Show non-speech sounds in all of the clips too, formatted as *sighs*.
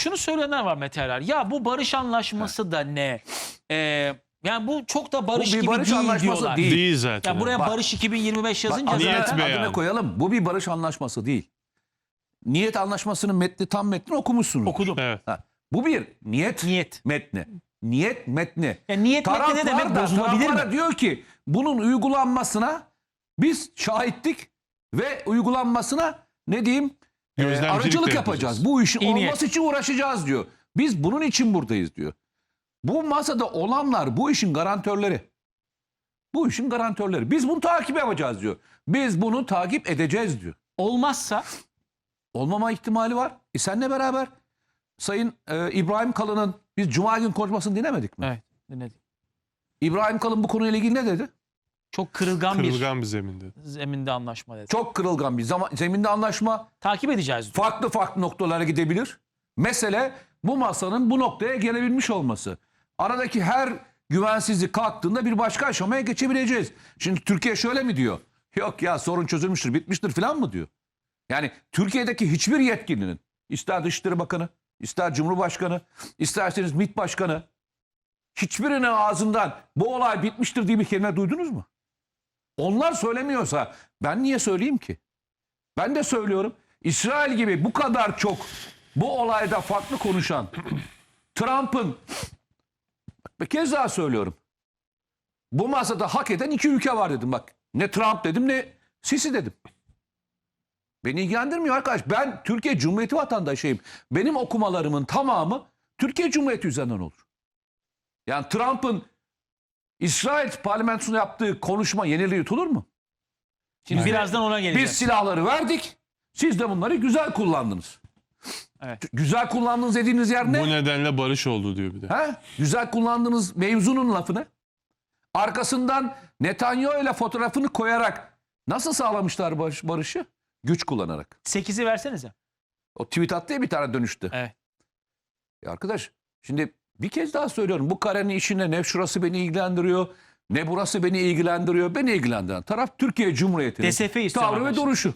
şunu söyleyenler var Meteorar. Ya bu barış anlaşması da ne? Ee, yani bu çok da barış Bu bir gibi barış değil anlaşması diyorlar. değil. Değil zaten. Ya buraya Bak- barış 2025 yazınca Bak, zaten- beyanı. adına koyalım. Bu bir barış anlaşması değil. Niyet anlaşmasının metni tam metni okumuşsunuz. okudum. Evet. Ha, bu bir niyet, Niyet. metni. Niyet metni. Ya niyet metni ne demek? da- Bozulabilir mi? diyor ki bunun uygulanmasına biz şahitlik ve uygulanmasına ne diyeyim Gözlemcilik aracılık yapacağız. yapacağız. Bu işin İyi niyet. olması için uğraşacağız diyor. Biz bunun için buradayız diyor. Bu masada olanlar bu işin garantörleri. Bu işin garantörleri. Biz bunu takip yapacağız diyor. Biz bunu takip edeceğiz diyor. Olmazsa Olmama ihtimali var. E senle beraber Sayın e, İbrahim Kalın'ın biz Cuma gün konuşmasını dinlemedik mi? evet dinledim. İbrahim Kalın bu konuyla ilgili ne dedi? Çok kırılgan, Kırılgan bir zeminde. bir zeminde anlaşma dedi. Çok kırılgan bir zaman, zeminde anlaşma Takip edeceğiz diyor. farklı farklı noktalara gidebilir. Mesele bu masanın bu noktaya gelebilmiş olması. Aradaki her güvensizlik kalktığında bir başka aşamaya geçebileceğiz. Şimdi Türkiye şöyle mi diyor? Yok ya sorun çözülmüştür, bitmiştir falan mı diyor? Yani Türkiye'deki hiçbir yetkilinin, ister Dışişleri Bakanı, ister Cumhurbaşkanı, isterseniz MİT Başkanı, hiçbirinin ağzından bu olay bitmiştir diye bir kelime duydunuz mu? Onlar söylemiyorsa ben niye söyleyeyim ki? Ben de söylüyorum. İsrail gibi bu kadar çok bu olayda farklı konuşan *clears throat* Trump'ın bir kez daha söylüyorum. Bu masada hak eden iki ülke var dedim bak. Ne Trump dedim ne Sisi dedim. Beni ilgilendirmiyor arkadaş. Ben Türkiye Cumhuriyeti vatandaşıyım. Benim okumalarımın tamamı Türkiye Cumhuriyeti üzerinden olur. Yani Trump'ın İsrail parlamentosunda yaptığı konuşma yenili yutulur mu? Şimdi birazdan ona geleceğiz. Biz silahları verdik. Siz de bunları güzel kullandınız. Evet. Güzel kullandığınız dediğiniz yer ne? Bu nedenle barış oldu diyor bir de. He? Güzel kullandığınız mevzunun lafını. Arkasından Netanyahu ile fotoğrafını koyarak nasıl sağlamışlar barış, barışı? Güç kullanarak. 8'i versenize. O tweet attı ya bir tane dönüştü. Evet. Ya arkadaş şimdi bir kez daha söylüyorum. Bu karenin işine ne şurası beni ilgilendiriyor ne burası beni ilgilendiriyor. Beni ilgilendiren taraf Türkiye Cumhuriyeti'nin DSF istiyor tavrı ve duruşu.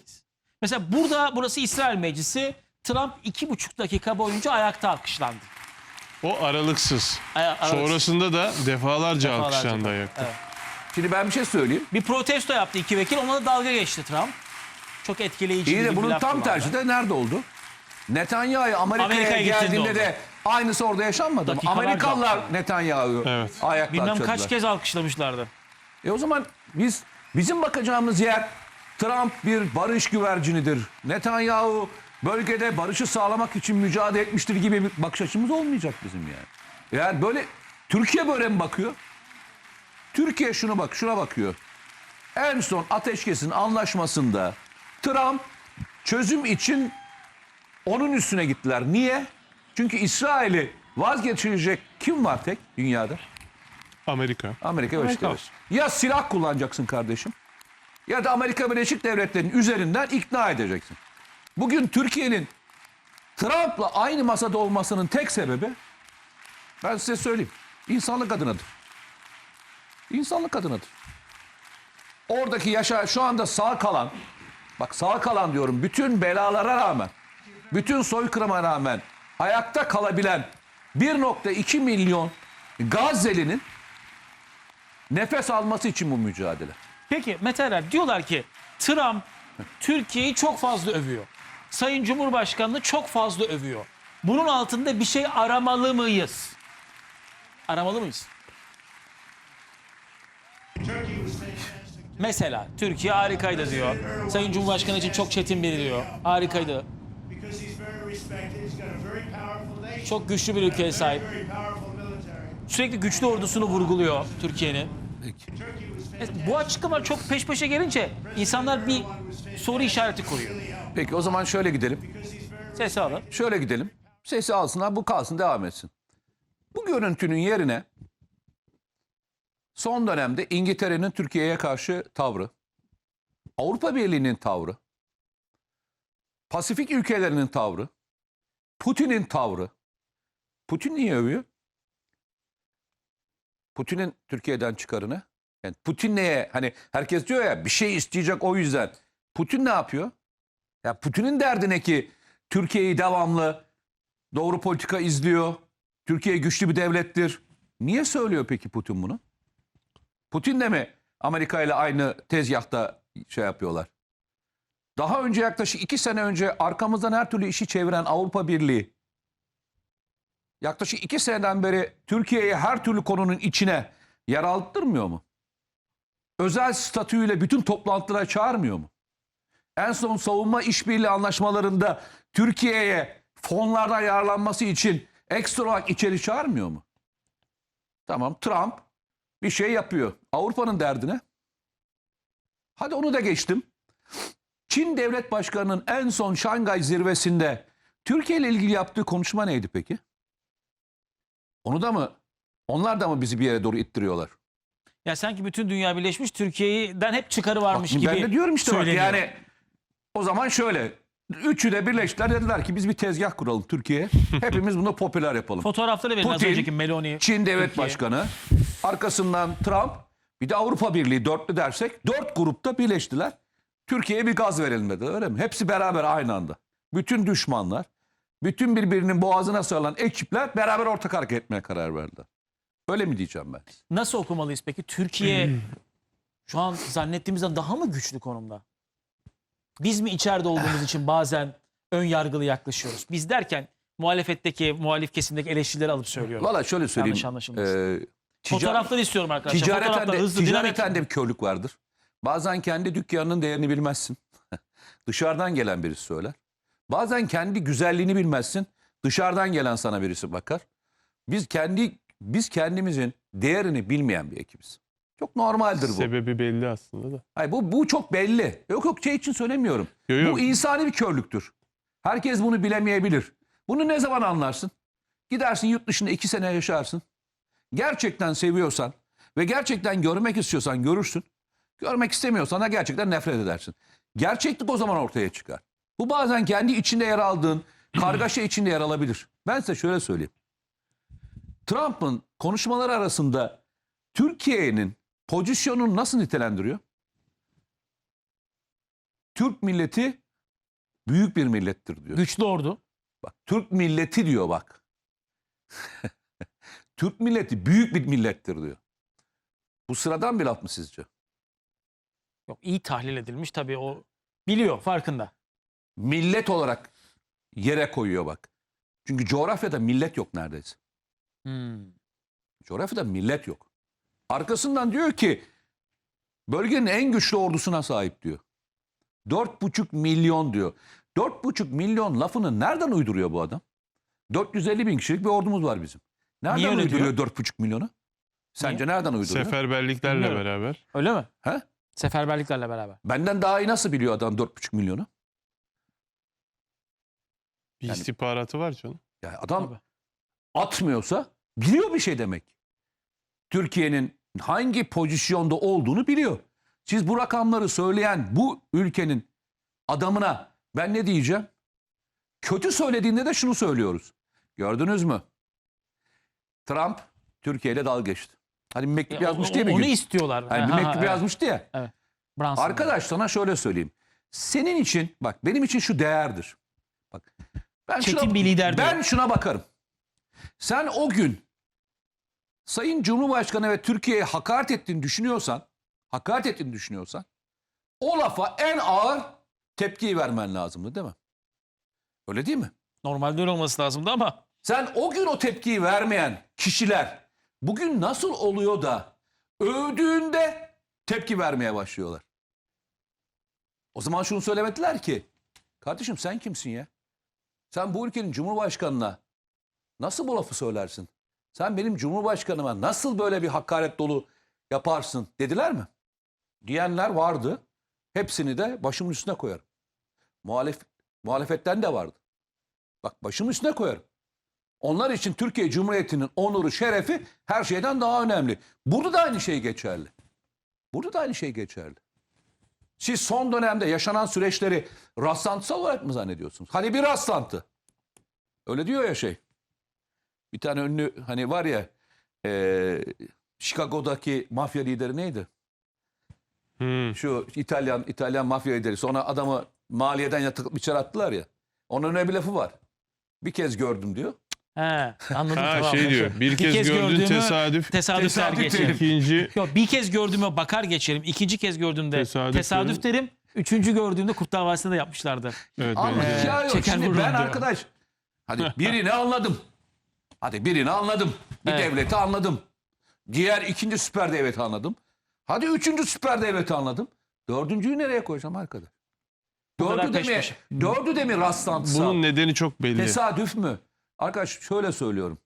Mesela burada burası İsrail Meclisi. Trump iki buçuk dakika boyunca ayakta alkışlandı. O aralıksız. Aya- aralıksız. Sonrasında da defalarca, Defalarca. alkışlandı ayakta. Evet. Şimdi ben bir şey söyleyeyim. Bir protesto yaptı iki vekil. Ona da dalga geçti Trump. Çok etkileyici İyi bir de bunun laf tam tersi de nerede oldu? Netanyahu Amerika'ya Amerika'ya gittiğinde geldiğinde de aynısı orada yaşanmadı mı? Dakikalarca Amerikalılar. Netanyahu'yu Evet. ayakta Bilmem alkışladılar. kaç kez alkışlamışlardı. E o zaman biz bizim bakacağımız yer Trump bir barış güvercinidir. Netanyahu bölgede barışı sağlamak için mücadele etmiştir gibi bir bakış açımız olmayacak bizim yani. Yani böyle Türkiye böyle mi bakıyor? Türkiye şuna bak, şuna bakıyor. En son ateşkesin anlaşmasında Trump çözüm için onun üstüne gittiler. Niye? Çünkü İsrail'i vazgeçirecek kim var tek dünyada? Amerika. Amerika Birleşik. Devletleri. Ya silah kullanacaksın kardeşim ya da Amerika Birleşik Devletleri'nin üzerinden ikna edeceksin. Bugün Türkiye'nin Trump'la aynı masada olmasının tek sebebi ben size söyleyeyim. insanlık adınadır. İnsanlık adınadır. Oradaki yaşa şu anda sağ kalan bak sağ kalan diyorum bütün belalara rağmen bütün soykırıma rağmen ayakta kalabilen 1.2 milyon Gazze'linin nefes alması için bu mücadele. Peki Mete Erer diyorlar ki Trump Türkiye'yi çok fazla övüyor. Sayın Cumhurbaşkanı'nı çok fazla övüyor. Bunun altında bir şey aramalı mıyız? Aramalı mıyız? Mesela Türkiye harikaydı diyor. Sayın Cumhurbaşkanı için çok çetin biri diyor. Harikaydı. Çok güçlü bir ülkeye sahip. Sürekli güçlü ordusunu vurguluyor Türkiye'nin. E, Bu açıklamalar çok peş peşe gelince insanlar bir soru işareti kuruyor. Peki o zaman şöyle gidelim. Sesi alın. Şöyle gidelim. Sesi alsınlar bu kalsın devam etsin. Bu görüntünün yerine son dönemde İngiltere'nin Türkiye'ye karşı tavrı, Avrupa Birliği'nin tavrı, Pasifik ülkelerinin tavrı, Putin'in tavrı. Putin niye övüyor? Putin'in Türkiye'den çıkarını. Yani Putin neye? Hani herkes diyor ya bir şey isteyecek o yüzden. Putin ne yapıyor? Ya Putin'in derdi ne ki Türkiye'yi devamlı Doğru politika izliyor. Türkiye güçlü bir devlettir. Niye söylüyor peki Putin bunu? Putin de mi Amerika ile aynı tezgahta şey yapıyorlar? Daha önce yaklaşık iki sene önce arkamızdan her türlü işi çeviren Avrupa Birliği yaklaşık iki seneden beri Türkiye'yi her türlü konunun içine yer aldırmıyor mu? Özel statüyle bütün toplantılara çağırmıyor mu? En son savunma işbirliği anlaşmalarında Türkiye'ye fonlardan yararlanması için ekstra olarak içeri çağırmıyor mu? Tamam Trump bir şey yapıyor. Avrupa'nın derdine. Hadi onu da geçtim. Çin devlet başkanının en son Şangay zirvesinde Türkiye ile ilgili yaptığı konuşma neydi peki? Onu da mı? Onlar da mı bizi bir yere doğru ittiriyorlar? Ya sanki bütün dünya birleşmiş Türkiye'den hep çıkarı varmış Bak, gibi ben de diyorum işte bak söyleniyor. yani o zaman şöyle üçü de birleştiler dediler ki biz bir tezgah kuralım Türkiye'ye. *laughs* Hepimiz bunu popüler yapalım. Fotoğrafları verin az Putin, önceki Meloni. Çin devlet Türkiye. başkanı, arkasından Trump, bir de Avrupa Birliği dörtlü dersek dört grupta birleştiler. Türkiye'ye bir gaz verelim dedi öyle mi? Hepsi beraber aynı anda. Bütün düşmanlar, bütün birbirinin boğazına sarılan ekipler beraber ortak hareket etmeye karar verdiler. Öyle mi diyeceğim ben? Nasıl okumalıyız peki? Türkiye şu an zannettiğimizden daha mı güçlü konumda? Biz mi içeride olduğumuz *sighs* için bazen ön yargılı yaklaşıyoruz? Biz derken muhalefetteki, muhalif kesimdeki eleştirileri alıp söylüyorum. Valla şöyle söyleyeyim. Yanlış anlaşılmasın. Ee, tica- Fotoğrafları istiyorum arkadaşlar. Ticareten Fotoğraflar de, hızlı, dinamik. ticareten de bir körlük vardır. Bazen kendi dükkanının değerini bilmezsin. *laughs* Dışarıdan gelen birisi söyler. Bazen kendi güzelliğini bilmezsin. Dışarıdan gelen sana birisi bakar. Biz kendi biz kendimizin değerini bilmeyen bir ekibiz. Çok normaldir bu. Sebebi belli aslında da. Hayır, bu bu çok belli. Yok yok şey için söylemiyorum. Yo, yo. Bu insani bir körlüktür. Herkes bunu bilemeyebilir. Bunu ne zaman anlarsın? Gidersin yurt dışında iki sene yaşarsın. Gerçekten seviyorsan ve gerçekten görmek istiyorsan görürsün. Görmek istemiyorsan da gerçekten nefret edersin. Gerçeklik o zaman ortaya çıkar. Bu bazen kendi içinde yer aldığın kargaşa *clears throat* içinde yer alabilir. Ben size şöyle söyleyeyim. Trump'ın konuşmaları arasında Türkiye'nin pozisyonunu nasıl nitelendiriyor? Türk milleti büyük bir millettir diyor. Güçlü ordu. Bak Türk milleti diyor bak. *laughs* Türk milleti büyük bir millettir diyor. Bu sıradan bir laf mı sizce? Yok iyi tahlil edilmiş tabii o biliyor farkında. Millet olarak yere koyuyor bak. Çünkü coğrafyada millet yok neredeyse. Hmm. Coğrafyada millet yok. Arkasından diyor ki bölgenin en güçlü ordusuna sahip diyor. 4,5 milyon diyor. 4,5 milyon lafını nereden uyduruyor bu adam? 450 bin kişilik bir ordumuz var bizim. Nereden Niye öyle uyduruyor 4,5 milyonu? Sence nereden uyduruyor? Seferberliklerle Bilmiyorum. beraber. Öyle mi? He? Seferberliklerle beraber. Benden daha iyi nasıl biliyor adam 4,5 milyonu? Bir Yani- istihbaratı var canım. Yani adam Tabii. atmıyorsa biliyor bir şey demek. Türkiye'nin hangi pozisyonda olduğunu biliyor. Siz bu rakamları söyleyen bu ülkenin adamına ben ne diyeceğim? Kötü söylediğinde de şunu söylüyoruz. Gördünüz mü? Trump Türkiye ile dalga geçti. Hani bir mektup E, o- yazmış o- diye bir Onu gün. istiyorlar. Hani bir Ha, ha, mektup evet. yazmıştı ya. Brunson. Arkadaş sana şöyle söyleyeyim. Senin için bak benim için şu değerdir. Bak ben Çetin bir lider Ben diyor. şuna bakarım. Sen o gün Sayın Cumhurbaşkanı ve Türkiye'ye hakaret ettiğini düşünüyorsan, hakaret ettiğini düşünüyorsan o lafa en ağır tepkiyi vermen lazımdı değil mi? Öyle değil mi? Normalde öyle olması lazımdı ama Sen o gün o tepkiyi vermeyen kişiler bugün nasıl oluyor da övdüğünde tepki vermeye başlıyorlar? O zaman şunu söylemediler ki kardeşim sen kimsin ya? Sen bu ülkenin cumhurbaşkanına nasıl bu lafı söylersin? Sen benim cumhurbaşkanıma nasıl böyle bir hakaret dolu yaparsın dediler mi? Diyenler vardı. Hepsini de başımın üstüne koyarım. Muhalef, muhalefetten de vardı. Bak başımın üstüne koyarım. Onlar için Türkiye Cumhuriyeti'nin onuru, şerefi her şeyden daha önemli. Burada da aynı şey geçerli. Burada da aynı şey geçerli. Siz son dönemde yaşanan süreçleri rastlantısal olarak mı zannediyorsunuz? Hani bir rastlantı. Öyle diyor ya şey. Bir tane ünlü hani var ya eee Chicago'daki mafya lideri neydi? Hmm. Şu İtalyan İtalyan mafya lideri. Sonra adamı maliyeden yatıp içeri attılar ya. Onun öyle bir lafı var. Bir kez gördüm diyor. He, anladım Ha tamam. şey diyor. Bir, kez, gördün gördüğümü tesadüf. tesadüfler Tesadüf geçerim. İkinci Yok bir kez gördüğüme bakar geçerim. İkinci kez gördüğümde Tesadüf tesadüf, derim. Üçüncü gördüğümde Kurtlar Vadisi'nde de yapmışlardı. evet Ama bence. hikaye yok. çeker Şimdi vururum ben diyor. arkadaş. Hadi birini anladım. Hadi birini anladım. Bir Evet. devleti anladım. Diğer ikinci süper devleti anladım. Hadi üçüncü süper devleti anladım. Dördüncüyü nereye koyacağım arkadaş? Kadar Dördü de peş mi, peşe. dördü de mi rastlantısal? Bunun nedeni çok belli. Tesadüf mü? Arkadaş şöyle söylüyorum.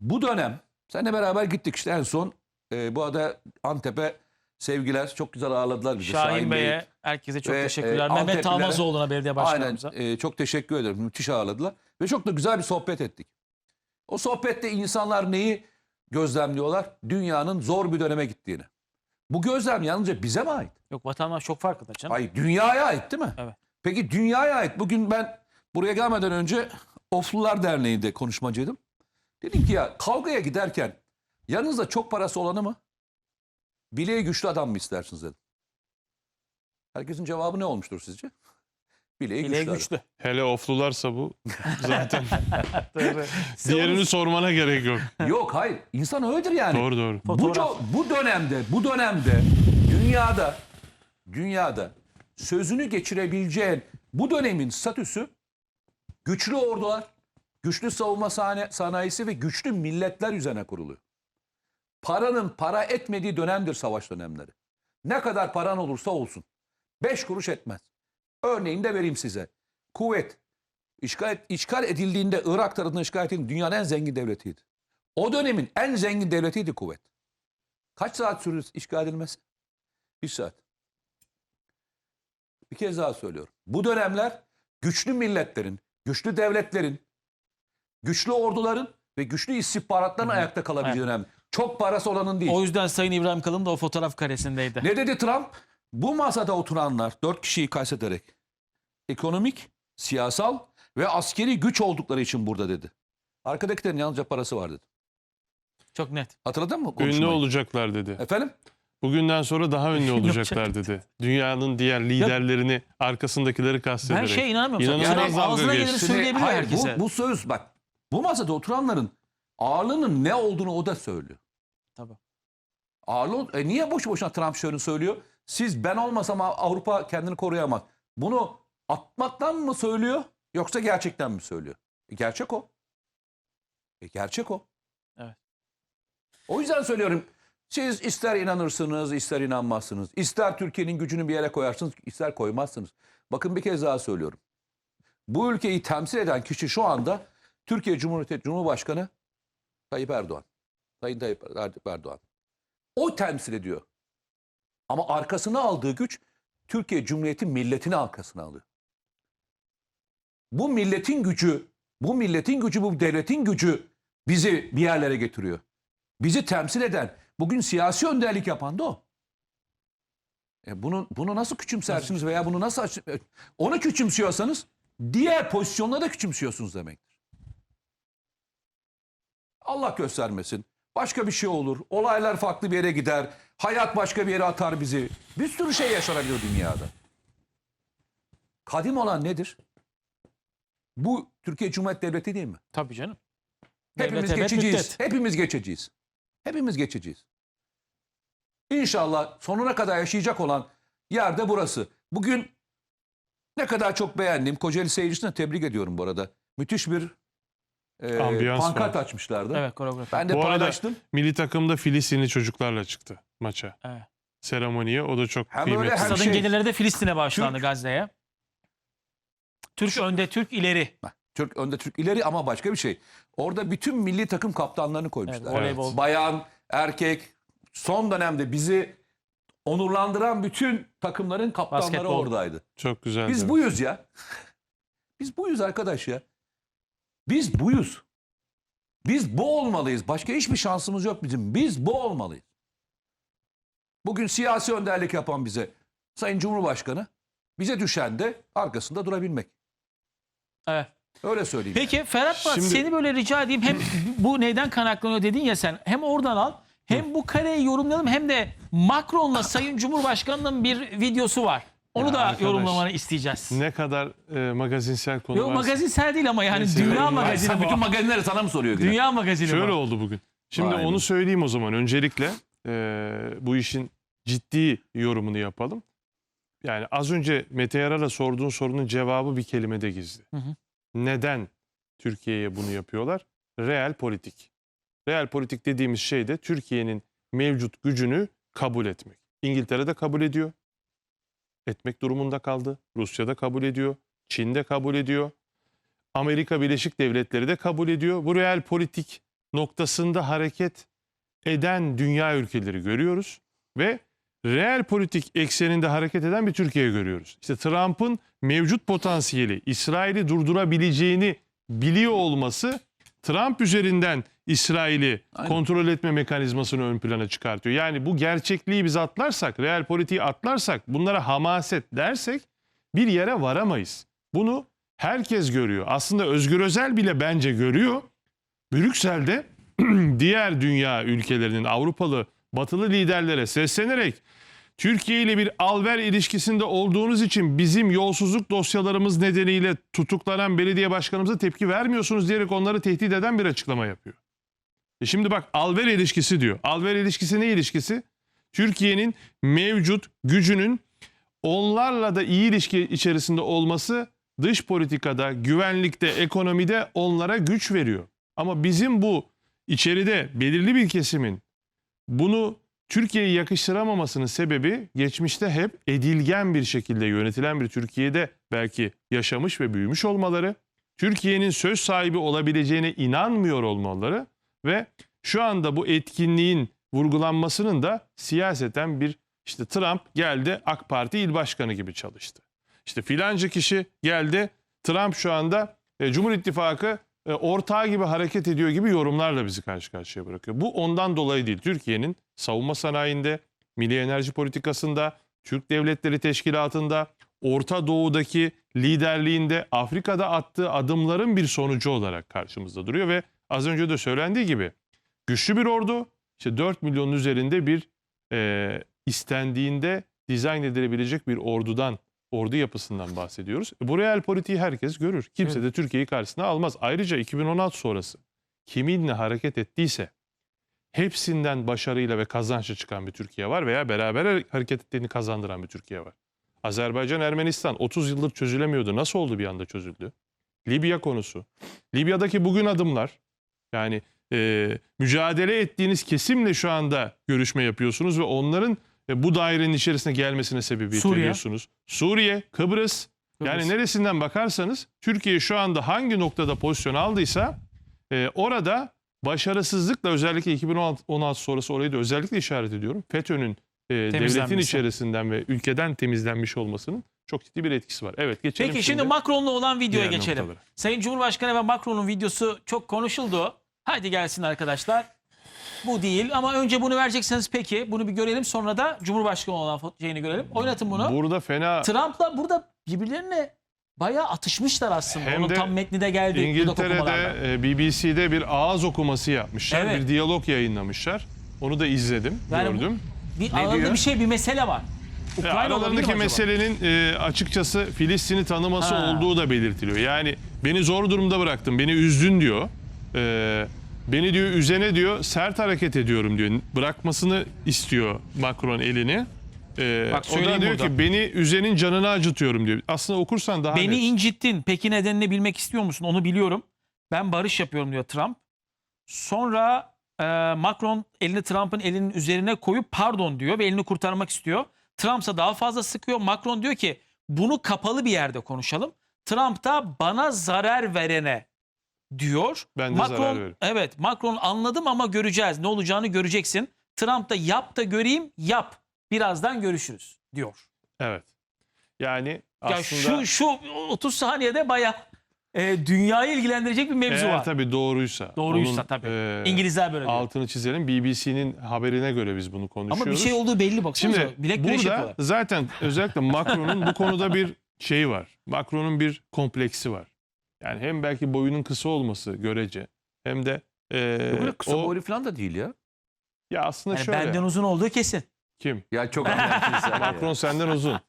Bu dönem seninle beraber gittik işte en son e, bu arada Antep'e sevgiler. Çok güzel ağırladılar bizi. Şahin Bey. Bey'e herkese çok Ve, teşekkürler. e, Mehmet Talmazoğlu'na belediye Aynen başkanımıza. e, çok teşekkür ederim. Müthiş ağırladılar. Ve çok da güzel bir sohbet ettik. O sohbette insanlar neyi gözlemliyorlar? Dünyanın zor bir döneme gittiğini. Bu gözlem yalnızca bize mi ait? Yok vatandaş çok farkında canım. Hayır dünyaya ait değil mi? Evet. Peki dünyaya ait. Bugün ben buraya gelmeden önce Oflular Derneği'nde konuşmacıydım. Dedim ki ya kavgaya giderken yanınızda çok parası olanı mı? Bileği güçlü adam mı istersiniz dedim. Herkesin cevabı ne olmuştur sizce? *laughs* Bileği, Bileği güçlü. güçlü. Hele oflularsa bu *laughs* zaten *laughs* diğerini sormana gerek yok. Yok hayır. İnsan öyledir yani. Doğru doğru. Bu, Fotoğraf. bu dönemde, bu dönemde dünyada dünyada sözünü geçirebileceğin bu dönemin statüsü güçlü ordular, güçlü savunma sahne, sanayisi ve güçlü milletler üzerine kuruluyor. Paranın para etmediği dönemdir savaş dönemleri. Ne kadar paran olursa olsun. Beş kuruş etmez. Örneğini de vereyim size. Kuvvet işgal, işgal edildiğinde Irak tarafından işgal edildiğinde dünyanın en zengin devletiydi. O dönemin en zengin devletiydi kuvvet. Kaç saat sürdü işgal edilmesi? Bir saat. Bir kez daha söylüyorum. Bu dönemler güçlü milletlerin, güçlü devletlerin, güçlü orduların ve güçlü istihbaratların ayakta kalabileceği dönem. Çok parası olanın değil. O yüzden Sayın İbrahim Kalın da o fotoğraf karesindeydi. Ne dedi Trump? Bu masada oturanlar dört kişiyi kastederek ekonomik, siyasal ve askeri güç oldukları için burada dedi. Arkadakilerin yalnızca parası var dedi. Çok net. Hatırladın mı Ünlü konuşmayı? olacaklar dedi. Efendim? Bugünden sonra daha ünlü *laughs* olacaklar dedi. Dünyanın diğer liderlerini arkasındakileri kastederek. Ben şey inanamıyorum. İnanılmaz Yani ağzına geleni söyleyebiliyor hayır, herkese. bu, bu söz bak. Bu masada oturanların ağırlığının ne olduğunu o da söylüyor. Tabii. Ağırlığı, e niye boş boşuna Trump şöyle söylüyor? Siz ben olmasam Avrupa kendini koruyamaz. Bunu atmaktan mı söylüyor yoksa gerçekten mi söylüyor? E, gerçek o. E, gerçek o. Evet. O yüzden söylüyorum. Siz ister inanırsınız, ister inanmazsınız. İster Türkiye'nin gücünü bir yere koyarsınız, ister koymazsınız. Bakın bir kez daha söylüyorum. Bu ülkeyi temsil eden kişi şu anda Türkiye Cumhuriyeti Cumhurbaşkanı Tayyip Erdoğan. Sayın Tayyip Erdoğan. O temsil ediyor. Ama arkasına aldığı güç Türkiye Cumhuriyeti milletini arkasına alıyor. Bu milletin gücü, bu milletin gücü, bu devletin gücü bizi bir yerlere getiriyor. Bizi temsil eden, bugün siyasi önderlik yapan da o. E bunu, bunu nasıl küçümsersiniz veya bunu nasıl aç- e, onu küçümsüyorsanız diğer pozisyonları da küçümsüyorsunuz demektir. Allah göstermesin. Başka bir şey olur. Olaylar farklı bir yere gider. Hayat başka bir yere atar bizi. Bir sürü şey yaşanabilir dünyada. Kadim olan nedir? Bu Türkiye Cumhuriyeti Devleti değil mi? Tabii canım. Hepimiz Devlet, evet, geçeceğiz. müddet. Hepimiz geçeceğiz. Hepimiz geçeceğiz. İnşallah sonuna kadar yaşayacak olan yerde burası. Bugün ne kadar çok beğendim. Kocaeli seyircisine tebrik ediyorum bu arada. Müthiş bir e, Ambiyans pankart var. açmışlardı. Evet koreografi. Ben de Bu arada paylaştım. milli takımda Filistinli çocuklarla çıktı maça. Evet. Seremoniye o da çok Hem kıymetli. öyle hem Stadın şey- gelirleri de Filistin'e bağışlandı Gazze'ye. Türk önde, Türk ileri. Türk önde Türk ileri ama başka bir şey. Orada bütün milli takım kaptanlarını koymuşlar. Evet, voleybol. Bayan, erkek son dönemde bizi onurlandıran bütün takımların kaptanları Basketbol. oradaydı. Çok güzel. Biz evet. buyuz ya. *laughs* Biz buyuz arkadaş ya. Biz buyuz. Biz bu olmalıyız. Başka hiçbir şansımız yok bizim. Biz bu olmalıyız. Bugün siyasi önderlik yapan bize Sayın Cumhurbaşkanı bize düşen de arkasında durabilmek. Evet. Öyle söyleyeyim. Peki Ferhat Murat Şimdi- seni böyle rica edeyim hem bu neyden kaynaklanıyor dedin ya sen hem oradan al hem bu kareyi yorumlayalım hem de Macron'la Sayın Cumhurbaşkanı'nın bir videosu var. Onu Ya da arkadaş, yorumlamanı isteyeceğiz. Ne kadar e, magazinsel konu Yok varsa- magazinsel değil ama yani Neyse, dünya magazini bu. bütün magazinleri sana mı soruyor? Gülen? Dünya magazini Şöyle bu. oldu bugün. Şimdi Vay onu be. söyleyeyim o zaman. Öncelikle e, bu işin ciddi yorumunu yapalım. Yani az önce Mete Yarar'a sorduğun sorunun cevabı bir kelimede gizli. Hı hı. Neden Türkiye'ye bunu yapıyorlar? Real politik. Real politik dediğimiz şey de Türkiye'nin mevcut gücünü kabul etmek. İngiltere de kabul ediyor. Etmek durumunda kaldı. Rusya da kabul ediyor. Çin de kabul ediyor. Amerika Birleşik Devletleri de kabul ediyor. Bu real politik noktasında hareket eden dünya ülkeleri görüyoruz ve real politik ekseninde hareket eden bir Türkiye görüyoruz. İşte Trump'ın mevcut potansiyeli İsrail'i durdurabileceğini biliyor olması Trump üzerinden İsrail'i kontrol etme mekanizmasını ön plana çıkartıyor. Yani bu gerçekliği biz atlarsak, real politiği atlarsak, bunlara hamaset dersek bir yere varamayız. Bunu herkes görüyor. Aslında Özgür Özel bile bence görüyor. Brüksel'de *clears throat* diğer dünya ülkelerinin Avrupalı batılı liderlere seslenerek Türkiye ile bir alver ilişkisinde olduğunuz için bizim yolsuzluk dosyalarımız nedeniyle tutuklanan belediye başkanımıza tepki vermiyorsunuz diyerek onları tehdit eden bir açıklama yapıyor. E şimdi bak alver ilişkisi diyor. Alver ilişkisi ne ilişkisi? Türkiye'nin mevcut gücünün onlarla da iyi ilişki içerisinde olması dış politikada, güvenlikte, ekonomide onlara güç veriyor. Ama bizim bu içeride belirli bir kesimin bunu Türkiye'ye yakıştıramamasının sebebi geçmişte hep edilgen bir şekilde yönetilen bir Türkiye'de belki yaşamış ve büyümüş olmaları, Türkiye'nin söz sahibi olabileceğine inanmıyor olmaları ve şu anda bu etkinliğin vurgulanmasının da siyaseten bir işte Trump geldi AK Parti il başkanı gibi çalıştı. İşte filanca kişi geldi Trump şu anda e, Cumhur İttifakı ortağı gibi hareket ediyor gibi yorumlarla bizi karşı karşıya bırakıyor. Bu ondan dolayı değil. Türkiye'nin savunma sanayinde, milli enerji politikasında, Türk Devletleri Teşkilatı'nda, Orta Doğu'daki liderliğinde, Afrika'da attığı adımların bir sonucu olarak karşımızda duruyor ve az önce de söylendiği gibi güçlü bir ordu, işte 4 milyonun üzerinde bir e, istendiğinde dizayn edilebilecek bir ordudan, ordu yapısından bahsediyoruz. E, Bu real politiği herkes görür. Kimse de Türkiye'yi karşısına almaz. Ayrıca 2016 sonrası kiminle hareket ettiyse hepsinden başarıyla ve kazançlı çıkan bir Türkiye var veya beraber hareket ettiğini kazandıran bir Türkiye var. Azerbaycan, Ermenistan 30 yıldır çözülemiyordu. Nasıl oldu bir anda çözüldü? Libya konusu. Libya'daki bugün adımlar yani e, mücadele ettiğiniz kesimle şu anda görüşme yapıyorsunuz ve onların e, bu dairenin içerisine gelmesine sebebiyet Suriye. veriyorsunuz. Suriye, Kıbrıs, yani Kıbrıs. neresinden bakarsanız Türkiye şu anda hangi noktada pozisyon aldıysa e, orada başarısızlıkla özellikle 2016 sonrası orayı da özellikle işaret ediyorum. FETÖ'nün e, devletin içerisinden ve ülkeden temizlenmiş olmasının çok ciddi bir etkisi var. Evet geçelim Peki şimdi Macron'la olan videoya geçelim. noktalara. Sayın Cumhurbaşkanı ve Macron'un videosu çok konuşuldu. Hadi gelsin arkadaşlar. Bu değil ama önce bunu vereceksiniz peki. Bunu bir görelim sonra da Cumhurbaşkanı olan şeyini görelim. Oynatın bunu. Burada fena Trump'la burada birbirlerine bayağı atışmışlar aslında. Hem Onun de tam metni de geldi. İngiltere'de e, BBC'de bir ağız okuması yapmışlar. Evet. Bir diyalog yayınlamışlar. Onu da izledim, Yani bu- gördüm. Bir aralarında diyor? bir şey bir mesele var. Ya Ukrayna olabilir mi aralarındaki acaba? meselenin e, açıkçası Filistin'i tanıması Ha. olduğu da belirtiliyor. Yani beni zor durumda bıraktın, beni üzdün diyor. E, beni diyor üzene diyor sert hareket ediyorum diyor. Bırakmasını istiyor Macron elini. E, Bak o da söyleyeyim diyor burada. ki beni üzenin canını acıtıyorum diyor. Aslında okursan daha Beni net. incittin. Peki nedenini bilmek istiyor musun? Onu biliyorum. Ben barış yapıyorum diyor Trump. Sonra e, Macron elini Trump'ın elinin üzerine koyup pardon diyor ve elini kurtarmak istiyor. Trump'sa daha fazla sıkıyor. Macron diyor ki bunu kapalı bir yerde konuşalım. Trump da bana zarar verene diyor. Ben de Macron, zarar veririm. Evet Macron anladım ama göreceğiz. Ne olacağını göreceksin. Trump da yap da göreyim yap. Birazdan görüşürüz diyor. Evet. Yani Ya aslında şu şu 30 saniyede baya e, dünyayı ilgilendirecek bir mevzu eğer var. tabii doğruysa. Doğruysa onun, tabii. e, İngilizler böyle diyor. altını çizelim. BBC'nin haberine göre biz bunu konuşuyoruz. Ama bir şey olduğu belli baksanıza. Şimdi Bilek burada yapıyorlar. zaten özellikle Macron'un bu konuda bir şeyi var. Macron'un bir kompleksi var. Yani hem belki boyunun kısa olması görece hem de e, Böyle kısa o boylu falan da değil ya. ya aslında Yani şöyle benden uzun olduğu kesin. Kim? Ya çok anlarsın sen. ya. Macron senden uzun.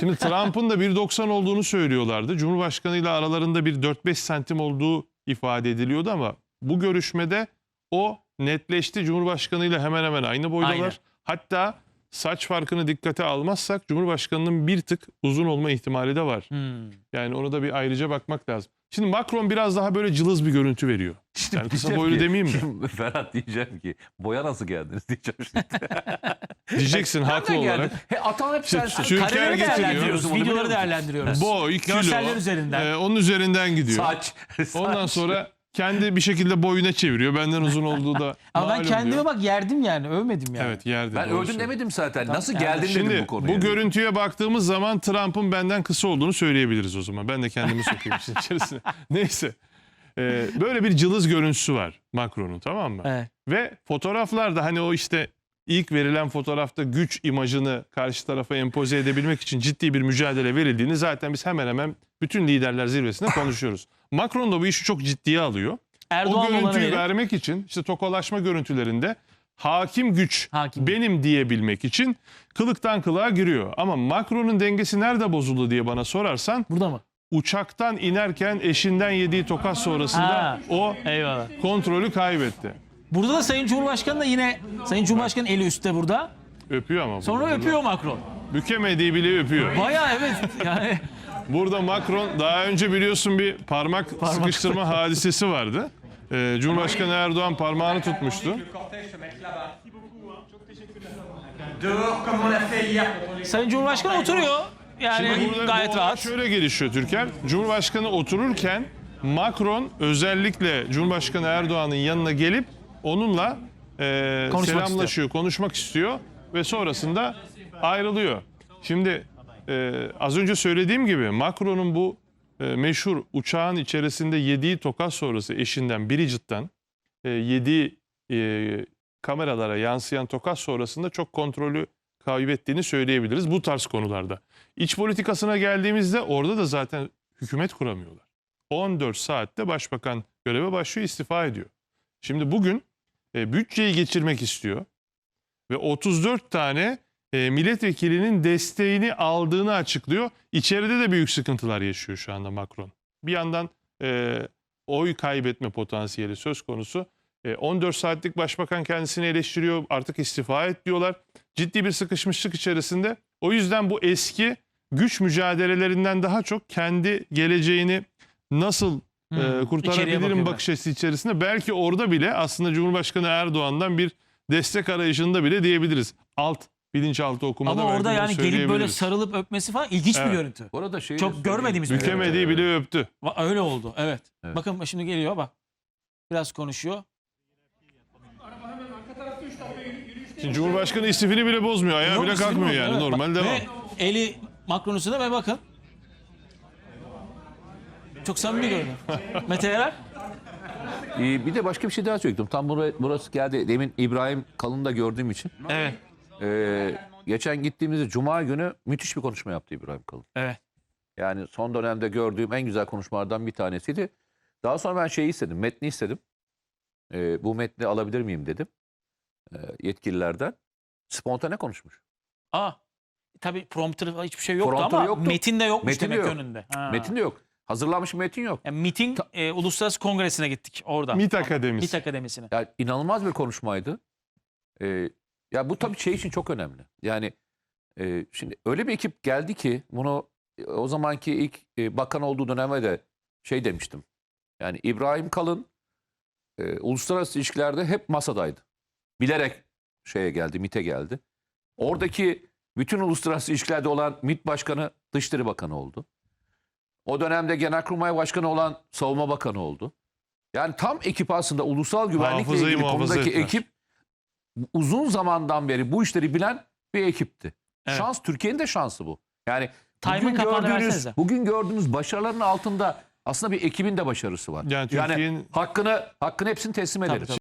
Şimdi Trump'ın da 1.90 olduğunu söylüyorlardı. Cumhurbaşkanı ile aralarında bir 4-5 santim olduğu ifade ediliyordu ama bu görüşmede o netleşti. Cumhurbaşkanı ile hemen hemen aynı boydalar. Aynen. Hatta saç farkını dikkate almazsak Cumhurbaşkanı'nın bir tık uzun olma ihtimali de var. Hmm. Yani ona da bir ayrıca bakmak lazım. Şimdi Macron biraz daha böyle cılız bir görüntü veriyor. *laughs* Yani kısa boylu ki- demeyeyim de. Şimdi *laughs* Ferhat diyeceğim ki boya nasıl geldiniz *laughs* diyeceğim şimdi. Diyeceksin haklı olarak. He, atan hep İşte. Türkiye Kareleri getiriyor. değerlendiriyoruz, videoları değerlendiriyoruz. Boy, kilo. Görseller üzerinden. e, onun üzerinden gidiyor. Saç. Ondan saç. sonra kendi bir şekilde boyuna çeviriyor. Benden uzun olduğu da *laughs* Ama ben malum kendime diyor. bak yerdim yani, övmedim yani. Evet yerdi. Ben doğru övdün söylüyor. demedim zaten. Nasıl yani geldin Şimdi dedim bu bu, konuya. görüntüye baktığımız zaman Trump'ın benden kısa olduğunu söyleyebiliriz o zaman. Ben de kendimi sokayım işin içerisine. *laughs* Neyse. Ee, böyle bir cılız görüntüsü var Macron'un tamam mı? Evet. Ve fotoğraflarda hani o işte ilk verilen fotoğrafta güç imajını karşı tarafa empoze edebilmek için ciddi bir mücadele verildiğini zaten biz hemen hemen bütün liderler zirvesinde *laughs* konuşuyoruz. Macron da bu işi çok ciddiye alıyor. o Erdoğan olanı görüntüyü vermek için işte tokalaşma görüntülerinde hakim güç Hakim. benim diyebilmek için kılıktan kılığa giriyor. Ama Macron'un dengesi nerede bozuldu diye bana sorarsan Burada mı? uçaktan inerken eşinden yediği tokat sonrasında Ha. o Eyvallah. kontrolü kaybetti. Burada da Sayın Cumhurbaşkanı da yine Sayın Cumhurbaşkanı eli üstte burada. Öpüyor ama. Sonra burada. öpüyor Macron. Bükemediği bile öpüyor. Bayağı evet yani. Burada Macron daha önce biliyorsun bir parmak, sıkıştırma hadisesi vardı. Ee, Cumhurbaşkanı Erdoğan parmağını tutmuştu. Sayın Cumhurbaşkanı oturuyor. Yani Şimdi gayet rahat. Şöyle gelişiyor Türker. Cumhurbaşkanı otururken Macron özellikle Cumhurbaşkanı Erdoğan'ın yanına gelip onunla e, Konuşmak selamlaşıyor, konuşmak istiyor ve sonrasında ayrılıyor. Şimdi e, az önce söylediğim gibi Macron'un bu e, meşhur uçağın içerisinde yediği tokat sonrası eşinden Bridget'ten e, yediği e, kameralara yansıyan tokat sonrasında çok kontrolü kaybettiğini söyleyebiliriz bu tarz konularda. İç politikasına geldiğimizde orada da zaten hükümet kuramıyorlar. 14 saatte başbakan göreve başlıyor istifa ediyor. Şimdi bugün e, bütçeyi geçirmek istiyor ve 34 tane e, milletvekilinin desteğini aldığını açıklıyor. İçeride de büyük sıkıntılar yaşıyor şu anda Macron. Bir yandan e, oy kaybetme potansiyeli söz konusu. E, 14 saatlik başbakan kendisini eleştiriyor. Artık istifa et diyorlar. Ciddi bir sıkışmışlık içerisinde. O yüzden bu eski güç mücadelelerinden daha çok kendi geleceğini nasıl e, kurtarabilirim bakış açısı içerisinde. Belki orada bile aslında Cumhurbaşkanı Erdoğan'dan bir destek arayışında bile diyebiliriz. Alt bilinçaltı okumada Ama belki orada bunu yani gelip böyle söyleyebiliriz. sarılıp öpmesi falan ilginç bir Evet. görüntü. Bu arada şeyi de Çok söyleyeyim. görmediğimiz bir Bükemediği bile öptü. Va- Öyle oldu evet. Evet. Bakın şimdi geliyor bak. Biraz konuşuyor. Şimdi Cumhurbaşkanı istifini bile bozmuyor. Ayağı Yok, bile kalkmıyor oldu, yani. evet. Normal Bak, devam. Ve eli Macron üstünde ve bakın. Çok samimi görünüyor. Mete Yarar. Ee, bir de başka bir şey daha söyleyecektim. Tam buraya, burası geldi. Demin İbrahim Kalın'ı da gördüğüm için. Evet. Ee, geçen gittiğimizde Cuma günü müthiş bir konuşma yaptı İbrahim Kalın. Evet. Yani son dönemde gördüğüm en güzel konuşmalardan bir tanesiydi. Daha sonra ben şeyi istedim, metni istedim. Ee, bu metni alabilir miyim dedim ee, yetkililerden. Spontane konuşmuş. Aa. Tabii prompter hiçbir şey yoktu Prompter ama yoktu. metin de yokmuş Metin de demek yok. önünde. Ha. Metin de yok. Hazırlanmış bir metin yok. Yani miting e, uluslararası kongresine gittik orada. MİT Akademisi. MİT Akademisi'ne. Yani inanılmaz bir konuşmaydı. Ee, ya bu tabii şey için çok önemli. Yani e, şimdi öyle bir ekip geldi ki bunu e, o zamanki ilk e, bakan olduğu döneme de şey demiştim. Yani İbrahim Kalın e, uluslararası ilişkilerde hep masadaydı. Bilerek şeye geldi, MİT'e geldi. Oradaki bütün uluslararası ilişkilerde olan MİT Başkanı Dışişleri Bakanı oldu. O dönemde Genelkurmay Başkanı olan Savunma Bakanı oldu. Yani tam ekip aslında ulusal güvenlikle Hafızayı ilgili muhafaza konudaki ettiler. ekip uzun zamandan beri bu işleri bilen bir ekipti. Evet. Şans Türkiye'nin de şansı bu. Yani Time'ın bugün kapağını gördüğünüz, versenize. bugün gördüğünüz başarıların altında aslında bir ekibin de başarısı var. Yani Türkiye'nin hakkını hakkını hepsini teslim ederiz.